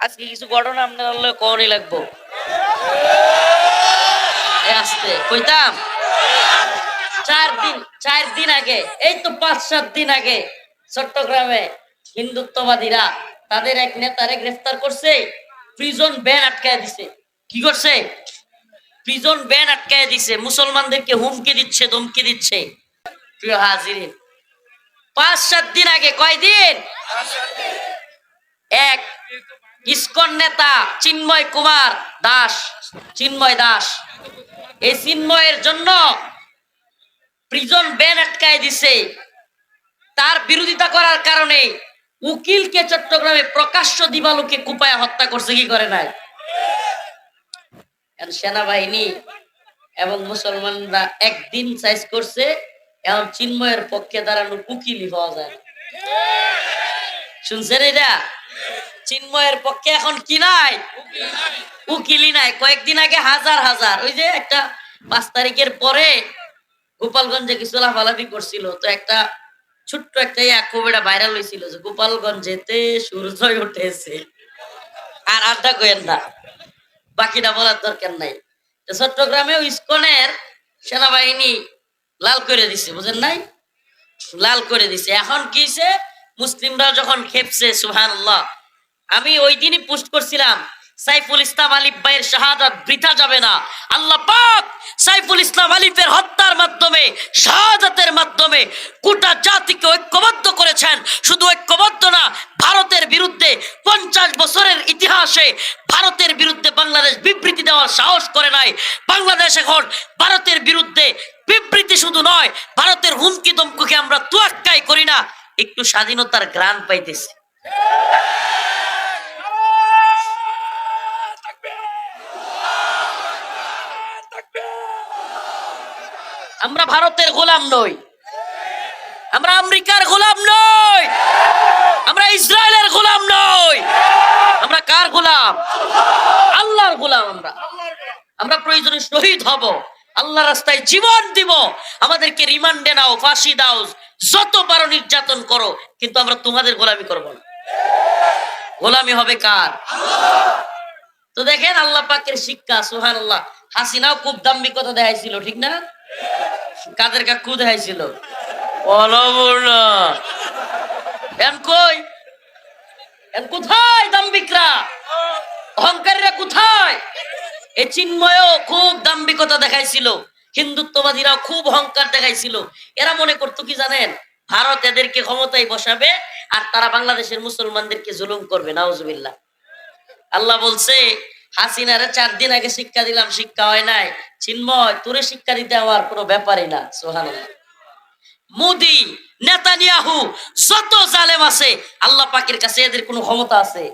আজকে কিছু ঘটনা আপনার আল্লাহ কখনই লাগবো। আসতে, কইতাম? চার দিন চার দিন আগে, এই তো পাঁচ, সাত দিন আগে চট্টগ্রামে হিন্দুত্ববাদীরা তাদের এক নেতারে গ্রেফতার করছে প্রিজন ব্যান আটকায় দিছে। কি করছে? প্রিজন ব্যান আটকায় দিছে। মুসলমানদেরকে হুমকি দিচ্ছে, ধমকি দিচ্ছে। প্রিয় হাজিরিন, পাঁচ, সাত দিন আগে, কয়দিন? এক, ইস্কন নেতা চিন্ময় কুমার দাস, চিন্ময় দাস। এই চিন্ময়ের জন্য প্রিজন ব্যান আটকায় দিছে। তার বিরোধিতা করার কারণে উকিলকে চট্টগ্রামে প্রকাশ্য দিবালোকে কুপায় হত্যা করছে, কি করে নাই? সেনাবাহিনী এবং মুসলমানরা একদিন সাইজ করছে, এখন চিন্ময়ের পক্ষে দাঁড়ানো উকিলই পাওয়া যায়। শুনছেন এটা? চিন্ময়ের পক্ষে এখন কি নাই? উকিলি নাই। কয়েকদিন আগে হাজার হাজার। ওই যে একটা পাঁচ তারিখের পরে গোপালগঞ্জে কিছু লাফালাফি করছিল। তো একটা ছোট্ট একটা ইয়া খুব এটা ভাইরাল হয়েছিল যে গোপালগঞ্জেতে সূর্য উঠেছে। আর আড্ডা করেন না। বাকিটা বলার দরকার নাই। চট্টগ্রামে ইস্কনের সেনাবাহিনী লাল করে দিছে, বুঝেন নাই? লাল করে দিছে। এখন কি? মুসলিমরা যখন খেপছে সুহান আমি ওই দিনই পোস্ট করছিলাম, সাইফুল ইসলাম আলিফ ভাইয়ের শাহাদাত বৃথা যাবে না। আল্লাহ পাক সাইফুল ইসলাম আলিফের হত্যার মাধ্যমে, শাহাদাতের মাধ্যমে গোটা জাতিকে ঐক্যবদ্ধ করেছেন। শুধু ঐক্যবদ্ধ না, ভারতের বিরুদ্ধে পঞ্চাশ বছরের ইতিহাসে ভারতের বিরুদ্ধে বাংলাদেশ বিবৃতি দেওয়ার সাহস করে নাই। বাংলাদেশ এখন ভারতের বিরুদ্ধে বিবৃতি শুধু নয়, ভারতের হুমকি দমকুকে আমরা তুয়াক্কাই করি না। একটু স্বাধীনতার গ্রাণ পাইতেছি। আমরা ভারতের গোলাম নই। আমরা আমেরিকার গোলাম নই। আমরা ইসরায়েলের গোলাম নই। আমরা কার গোলাম? আল্লাহর গোলাম আমরা। আমরা প্রয়োজনে শহীদ হব। আল্লাহ রাস্তায় জীবন দিব। আমাদেরকে রিমান্ডে নাও, ফাঁসি দাও। যত পারো নির্যাতন করো, কিন্তু আমরা তোমাদের গোলামি করব না। গোলামি হবে কার? তো দেখেন আল্লাহ পাকের শিক্ষা সুহান আল্লাহ হাসিনাও খুব দাম্ভিকতা দেখাইছিল, ঠিক না? কাদের কাকু অলবর্ণা এন কই? কোথায় অহংকারীরা কোথায়? এই চিন্ময়ও খুব দাম্ভিকতা দেখাইছিল। হিন্দুত্ববাদীরাও খুব অহংকার দেখাইছিল। এরা মনে করতো কি জানেন? ভারত এদেরকে ক্ষমতায় বসাবে আর তারা বাংলাদেশের মুসলমানদেরকে জুলুম করবে, নাউজুবিল্লাহ। আল্লাহ বলছে হাসিনারে চার দিন আগে শিক্ষা দিলাম, শিক্ষা হয় নাই। চিন্ময়, তোরে শিক্ষা দিতে আমার কোনো ব্যাপারই না সোহান মোদি, নেতানিয়াহু, যত জালেম আছে, আল্লাহ পাকের কাছে এদের কোনো ক্ষমতা আছে?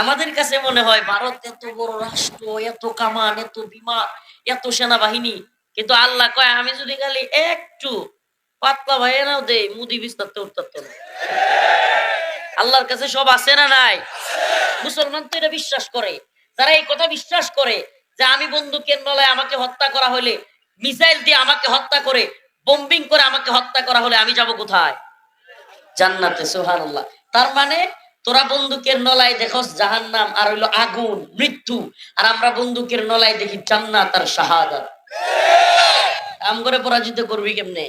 আমাদের কাছে মনে হয় ভারত এত বড় রাষ্ট্র, এত কামান, এত বিমান, এত সেনাবাহিনী। কিন্তু আল্লাহ কয়, আমি যদি খালি একটু পাতলা ভাইয়ে নাও দে মুদি বিস্তারতে উত্তর না আল্লাহর কাছে সব আছে না নাই? মুসলমান তো এটা বিশ্বাস করে। যারা এই কথা বিশ্বাস করে যে আমি বন্দুকের নলায় আমাকে হত্যা করা হলে, মিসাইল দিয়ে আমাকে হত্যা করে বোম্বিং করে আমাকে হত্যা করা হলে আমি যাব কোথায়? জান্নাতে সোহান তার মানে তোরা বন্দুকের নলায় দেখোস জাহান্নাম আর হইল আগুন, মৃত্যু। আর আমরা বন্দুকের নলায় দেখি জান্নাত আর শাহাদাত। আম করে পরাজিত করবি কেমনে?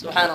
সোহান